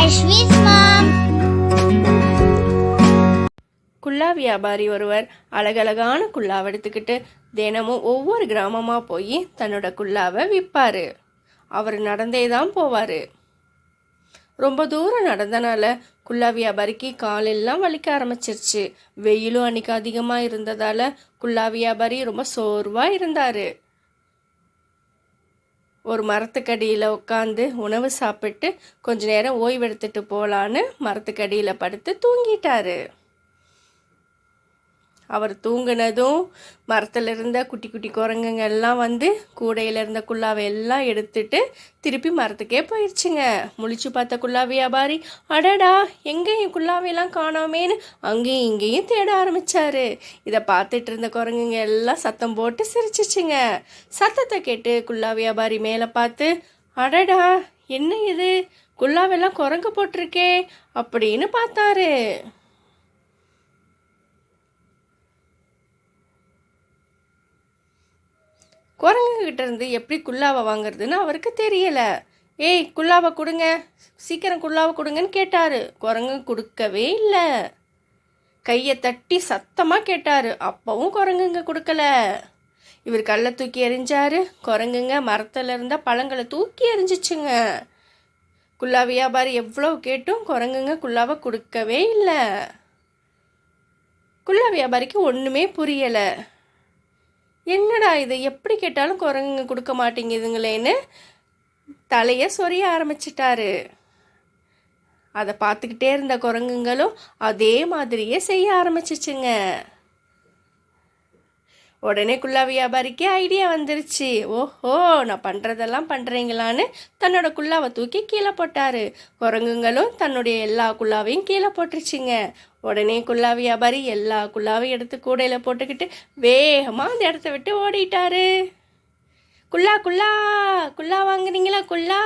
Ashwin's mom. குல்லா வியாபாரி ஒருவர் அழகழகான குல்லாவை எடுத்துக்கிட்டு தினமும் ஒவ்வொரு கிராமமாக போய் தன்னோட குல்லாவை விற்பார் அவர் நடந்தே தான் போவார். ரொம்ப தூரம் நடந்தனால குல்லா வியாபாரிக்கு காலெல்லாம் வலிக்க ஆரம்பிச்சிருச்சு. வெயிலும் அன்னைக்கு அதிகமாக இருந்ததால் குல்லா வியாபாரி ரொம்ப சோர்வாக இருந்தார். ஒரு மரத்துக்கடியில் உட்காந்து உணவு சாப்பிட்டு கொஞ்ச நேரம் ஓய்வெடுத்துட்டு போகலான்னு மரத்துக்கடியில் படுத்து தூங்கிட்டாரு. அவர் தூங்குனதும் மரத்தில் இருந்த குட்டி குட்டி குரங்குங்க எல்லாம் வந்து கூடையில் இருந்த குல்லாவை எல்லாம் எடுத்துட்டு திருப்பி மரத்துக்கே போயிடுச்சுங்க முழிச்சு பார்த்த குல்லா வியாபாரி அடடா எங்கே என் குல்லாவையெல்லாம் காணோமேன்னு அங்கேயும் இங்கேயும் தேட ஆரம்பிச்சாரு. இதை பார்த்துட்டு இருந்த குரங்குங்க எல்லாம் சத்தம் போட்டு சிரிச்சிச்சுங்க. சத்தத்தை கேட்டு குல்லா வியாபாரி மேலே பார்த்து அடடா என்ன இது? குல்லாவெல்லாம் குரங்கு போட்டிருக்கே அப்படின்னு பார்த்தாரு. குரங்குகிட்ட இருந்து எப்படி குல்லாவை வாங்குறதுன்னு அவருக்கு தெரியலை. ஏய் குல்லாவை கொடுங்க. சீக்கிரம் குல்லாவை கொடுங்கன்னு கேட்டார். குரங்கு கொடுக்கவே இல்லை. கையை தட்டி சத்தமாக கேட்டார். அப்பவும் குரங்குங்க கொடுக்கல. இவர் கல்லை தூக்கி எறிஞ்சாரு. குரங்குங்க மரத்தில் இருந்த பழங்களை தூக்கி எறிஞ்சிச்சுங்க. குல்லா வியாபாரி எவ்வளோ கேட்டும் குரங்குங்க குல்லாவை கொடுக்கவே இல்லை. குல்லா வியாபாரிக்கு ஒன்றுமே புரியலை. என்னடா இது? எப்படி கேட்டாலும் குரங்குங்க கொடுக்க மாட்டேங்குதுங்களேன்னு தலையை சொரிய ஆரம்பிச்சிட்டாரு. அதை பார்த்துக்கிட்டே இருந்த குரங்குங்களும் அதே மாதிரியே செய்ய ஆரம்பிச்சிச்சுங்க. உடனே குல்லா வியாபாரிக்கு ஐடியா வந்துருச்சு. ஓஹோ நான் பண்ணுறதெல்லாம் பண்ணுறீங்களான்னு தன்னோட குல்லாவை தூக்கி கீழே போட்டாரு. குரங்குங்களும் தன்னுடைய எல்லா குல்லாவையும் கீழே போட்டுருச்சுங்க. உடனே குல்லா வியாபாரி எல்லா குல்லாவையும் எடுத்து கூடையில் போட்டுக்கிட்டு வேகமாக அந்த இடத்த விட்டு ஓடிட்டாரு. குல்லா குல்லா குல்லா வாங்குறீங்களா குல்லா